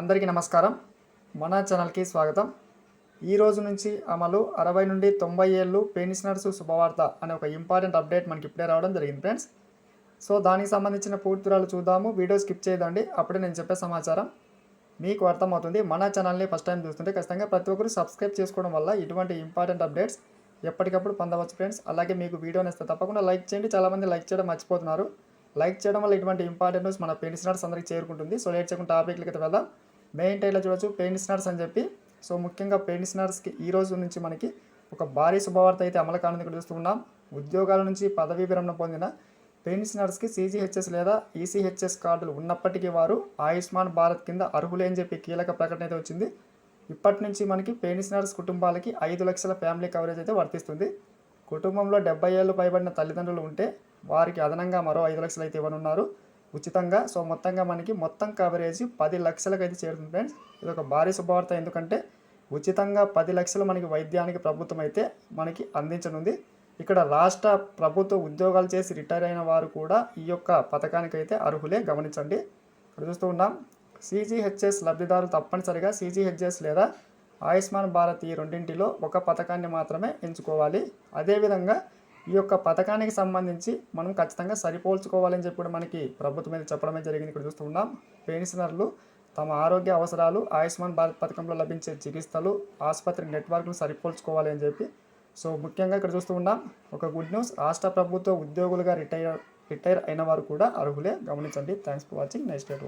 అందరికీ నమస్కారం. మన ఛానల్కి స్వాగతం. ఈ రోజు నుంచి అమలు అరవై నుండి తొంభై ఏళ్ళు పెన్షనర్స్ శుభవార్త అనే ఒక ఇంపార్టెంట్ అప్డేట్ మనకి ఇప్పుడే రావడం జరిగింది ఫ్రెండ్స్. సో దానికి సంబంధించిన పూర్తిరాలు చూద్దాము. వీడియో స్కిప్ చేయదండి. అప్పుడే నేను చెప్పే సమాచారం మీకు అర్థమవుతుంది. మన ఛానల్ని ఫస్ట్ టైం చూస్తుంటే ఖచ్చితంగా ప్రతి ఒక్కరు సబ్స్క్రైబ్ చేసుకోవడం వల్ల ఇటువంటి ఇంపార్టెంట్ అప్డేట్స్ ఎప్పటికప్పుడు పొందవచ్చు ఫ్రెండ్స్. అలాగే మీకు వీడియో నేస్తే తప్పకుండా లైక్ చేయండి. చాలామంది లైక్ చేయడం మర్చిపోతున్నారు. లైక్ చేయడం వల్ల ఇటువంటి ఇంపార్టెంట్ న్యూస్ మన పెన్షనర్స్ అందరికీ చేరుకుంటుంది. సో లేట్ చేయకుండా టాపిక్లకి వెళ్దాం. మెయిన్ టైర్లో చూడొచ్చు పెన్షనర్స్ అని చెప్పి. సో ముఖ్యంగా పెన్షనర్స్కి ఈ రోజు నుంచి మనకి ఒక భారీ శుభవార్త అయితే అమలు కానుంది ఇక్కడ చూస్తున్నాం ఉద్యోగాల నుంచి పదవీ విరమణ పొందిన పెన్షనర్స్కి సీజీహెచ్ఎస్ లేదా ఈసీహెచ్ఎస్ కార్డులు ఉన్నప్పటికీ వారు ఆయుష్మాన్ భారత్ కింద అర్హులే అని చెప్పి కీలక ప్రకటన అయితే వచ్చింది. ఇప్పటి నుంచి మనకి పెన్షనర్స్ కుటుంబాలకి ఐదు లక్షల ఫ్యామిలీ కవరేజ్ అయితే వర్తిస్తుంది. కుటుంబంలో డెబ్బై ఏళ్ళు పైబడిన తల్లిదండ్రులు ఉంటే వారికి అదనంగా మరో ఐదు లక్షలు అయితే ఇవ్వనున్నారు. ఉచితంగా. సో మొత్తంగా మనకి మొత్తం కవరేజ్ పది లక్షలకు అయితే చేరుతుంది ఫ్రెండ్స్. ఇది ఒక భారీ శుభవార్త. ఎందుకంటే ఉచితంగా పది లక్షలు మనకి వైద్యానికి ప్రభుత్వం అయితే మనకి అందించనుంది. ఇక్కడ రాష్ట్ర ప్రభుత్వ ఉద్యోగాలు చేసి రిటైర్ అయిన వారు కూడా ఈ యొక్క పథకానికి అయితే అర్హులే. గమనించండి. ఇక్కడ చూస్తూ ఉన్నాం. సీజీహెచ్ఎస్ లబ్ధిదారులు తప్పనిసరిగా సీజీహెచ్ఎస్ లేదా ఆయుష్మాన్ భారత్ ఈ రెండింటిలో ఒక పథకాన్ని మాత్రమే ఎంచుకోవాలి. అదేవిధంగా ఈ యొక్క పథకానికి సంబంధించి మనం ఖచ్చితంగా సరిపోల్చుకోవాలని చెప్పి కూడా మనకి ప్రభుత్వం మీద చెప్పడమే జరిగింది. ఇక్కడ చూస్తున్నాం పెన్షనర్లు తమ ఆరోగ్య అవసరాలు ఆయుష్మాన్ భారత్ పథకంలో లభించే చికిత్సలు ఆసుపత్రి నెట్వర్క్ను సరిపోల్చుకోవాలి అని చెప్పి. సో ముఖ్యంగా ఇక్కడ చూస్తూ ఉన్నాం. ఒక గుడ్ న్యూస్ రాష్ట్ర ప్రభుత్వ ఉద్యోగులుగా రిటైర్ రిటైర్ అయిన వారు కూడా అర్హులే. గమనించండి. Thanks for watching. Next date